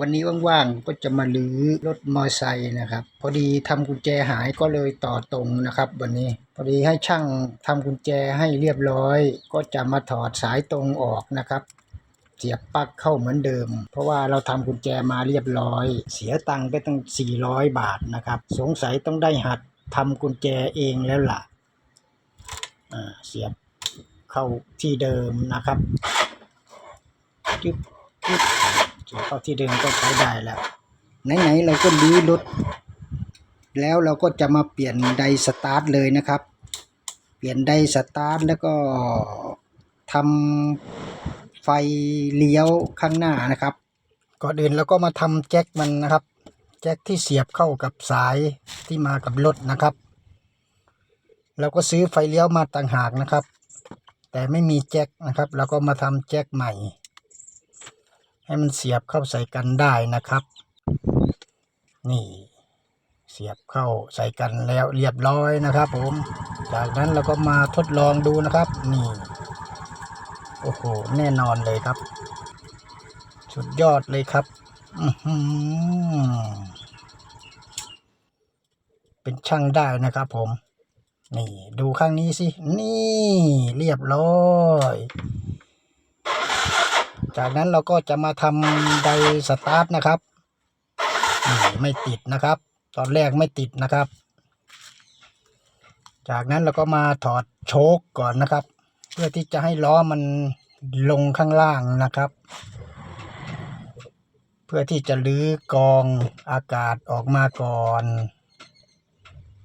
วันนี้ว่างๆก็จะมาลื้อรถมอเตอร์ไซค์นะครับ พอดีทำกุญแจหายก็เลยต่อตรงนะครับ วันนี้พอดีให้ช่างทำกุญแจให้เรียบร้อย ก็จะมาถอดสายตรงออกนะครับเสียบปลั๊กเข้าเหมือนเดิม เพราะว่าเราทำกุญแจมาเรียบร้อย เสียตังค์ไปตั้ง 400 บาทนะครับ สงสัยต้องได้หัดทำกุญแจเองแล้วล่ะอ่าเสียบเข้าที่เดิมนะครับจึ๊บจึ๊บ สียบเข้าที่เดิมก็ใช้ได้แล้ว ไหนๆเราก็ลื้อรถ แล้วเราก็จะมาเปลี่ยนไดสตาร์ทเลยนะครับ เปลี่ยนไดสตาร์ทแล้วก็ทำไฟเลี้ยวข้างหน้านะครับก่อนอื่นเราก็มาทำแจ็คมันนะครับ แจ็คที่เสียบเข้ากับสายที่มากับรถนะครับเราก็ซื้อไฟเลี้ยวมาต่างหากนะครับ แต่ไม่มีแจ็คนะครับ เราก็มาทำแจ็คใหม่ ให้มันเสียบเข้าใส่กันได้นะครับ นี่เสียบเข้าใส่กันแล้วเรียบร้อยนะครับ ผม จากนั้นเราก็มาทดลองดูนะครับ นี่ โอ้โห แน่นอนเลยครับ สุดยอดเลยครับอืเป็นช่างได้นะครับ ผม นี่ ดูข้างนี้สิ นี่ เรียบร้อย จากนั้นเราก็จะมาทำไดสตาร์ทนะครับ ไม่ติดนะครับ ตอนแรกไม่ติดนะครับ จากนั้นเราก็มาถอดโชคก่อนนะครับ เพื่อที่จะให้ล้อมันลงข้างล่างนะครับ เพื่อที่จะลื้อกรองอากาศออกมาก่อน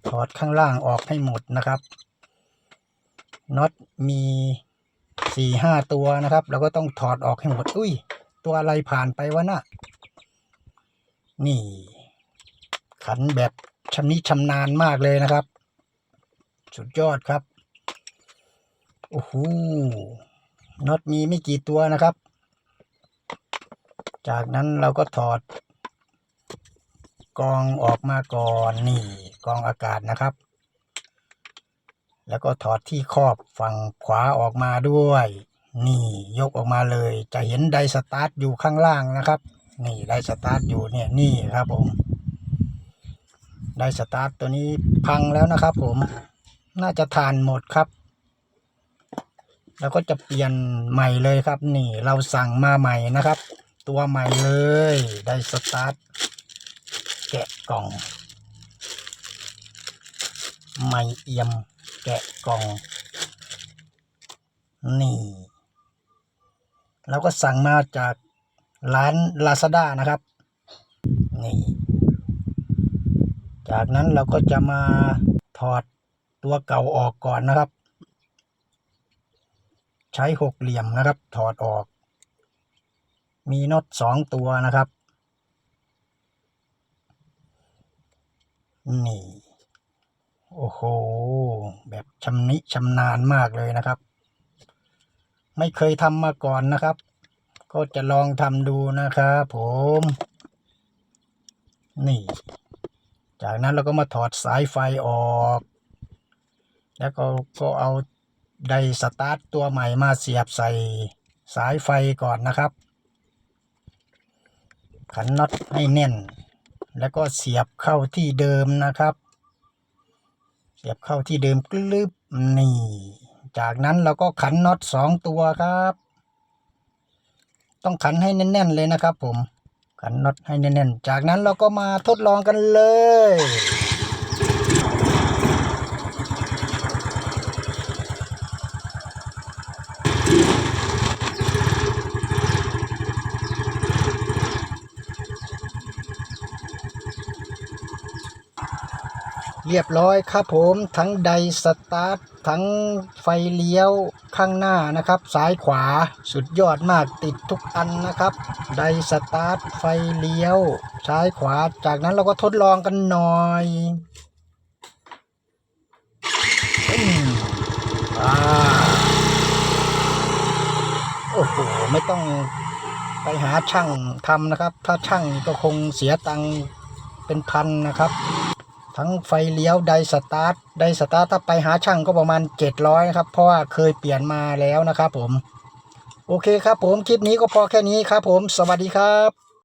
ถอดข้างล่างออกให้หมดนะครับน็อตมี สี่ห้าตัวนะครับ เราก็ต้องถอดออกให้หมด อุ้ย ตัวอะไรผ่านไปวะน่ะนี่ ขันแบบชำนิชำนาญมากเลยนะครับ สุดยอดครับ โอ้โหน็อตมีไม่กี่ตัวนะครับ จากนั้นเราก็ถอด กองออกมาก่อนนี่ กองอากาศนะครับ แล้วก็ถอดที่ครอบฝั่งขวาออกมาด้วย นี่ยกออกมาเลย จะเห็นไดสตาร์ทอยู่ข้างล่างนะครับ นี่ไดสตาร์ทอยู่เนี่ยนี่ครับผมไดสตาร์ทตัวนี้พังแล้วนะครับ ผมน่าจะทานหมดครับ แล้วก็จะเปลี่ยนใหม่เลยครับ นี่เราสั่งมาใหม่นะครับ ตัวใหม่เลยไดสตาร์ทแกะกล่อง ไม่เอี่ยม แกะกล่อง นี่ เราก็สั่งมาจากร้าน Lazada นะครับ นี่ จากนั้นเราก็จะมาถอดตัวเก่าออกก่อนนะครับ ใช้หกเหลี่ยมนะครับ ถอดออก มีน็อตสองตัวนะครับ นี่ โอ้โห แบบชำนิชำนาญมากเลยนะครับ ไม่เคยทำมาก่อนนะครับ ก็จะลองทำดูนะครับผม นี่ จากนั้นเราก็มาถอดสายไฟออก แล้วก็ก็เอาไดสตาร์ตตัวใหม่มาเสียบใส่สายไฟก่อนนะครับ ขันน็อตให้แน่น แล้วก็เสียบเข้าที่เดิมนะครับ เสียบเข้าที่เดิมกลึบนี่ จากนั้นเราก็ขันน็อตสองตัวครับ ต้องขันให้แน่น ๆ เลยนะครับผมขันน็อตให้แน่นๆ จากนั้นเราก็มาทดลองกันเลย เรียบร้อยครับผมทั้งไดสตาร์ททั้งไฟเลี้ยวข้างหน้านะครับ ซ้ายขวาสุดยอดมากติดทุกอันนะครับ ไดสตาร์ทไฟเลี้ยว ซ้ายขวาจากนั้นเราก็ทดลองกันหน่อยอ่าโอ้โหไม่ต้องไปหาช่างทำนะครับ ถ้าช่างก็คงเสียตังค์เป็นพันนะครับ ทั้งไฟเลี้ยวไดสตาร์ทไดสตาร์ทถ้าไปหาช่างก็ประมาณ 700นะครับ เพราะว่าเคยเปลี่ยนมาแล้วนะครับผม โอเคครับผม คลิปนี้ก็พอแค่นี้ครับผม สวัสดีครับ